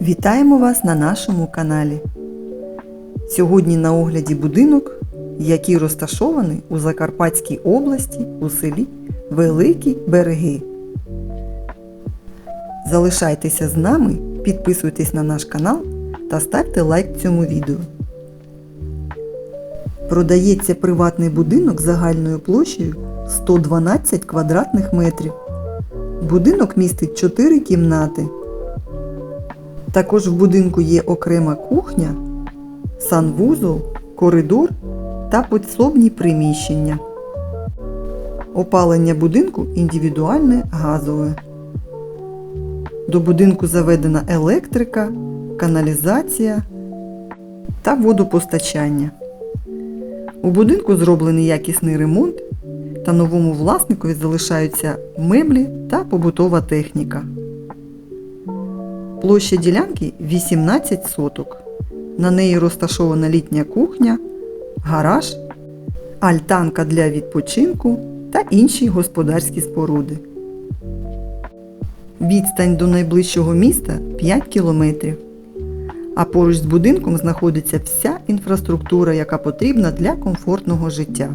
Вітаємо вас на нашому каналі. Сьогодні на огляді будинок, який розташований у Закарпатській області у селі Великі Береги. Залишайтеся з нами, підписуйтесь на наш канал та ставте лайк цьому відео. Продається приватний будинок загальною площею 112 квадратних метрів. Будинок містить 4 кімнати. Також в будинку є окрема кухня, санвузол, коридор та підсобні приміщення. Опалення будинку індивідуальне газове. До будинку заведена електрика, каналізація та водопостачання. У будинку зроблений якісний ремонт та новому власникові залишаються меблі та побутова техніка. Площа ділянки 18 соток. На неї розташована літня кухня, гараж, альтанка для відпочинку та інші господарські споруди. Відстань до найближчого міста 5 кілометрів. А поруч з будинком знаходиться вся інфраструктура, яка потрібна для комфортного життя.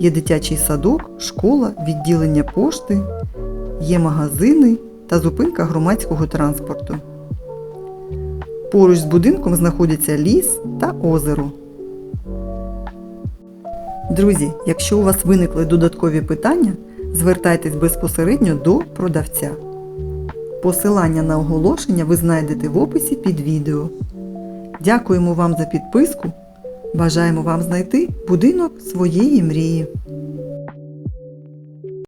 Є дитячий садок, школа, відділення пошти, є магазини та зупинка громадського транспорту. Поруч з будинком знаходяться ліс та озеро. Друзі, якщо у вас виникли додаткові питання, звертайтесь безпосередньо до продавця. Посилання на оголошення ви знайдете в описі під відео. Дякуємо вам за підписку. Бажаємо вам знайти будинок своєї мрії.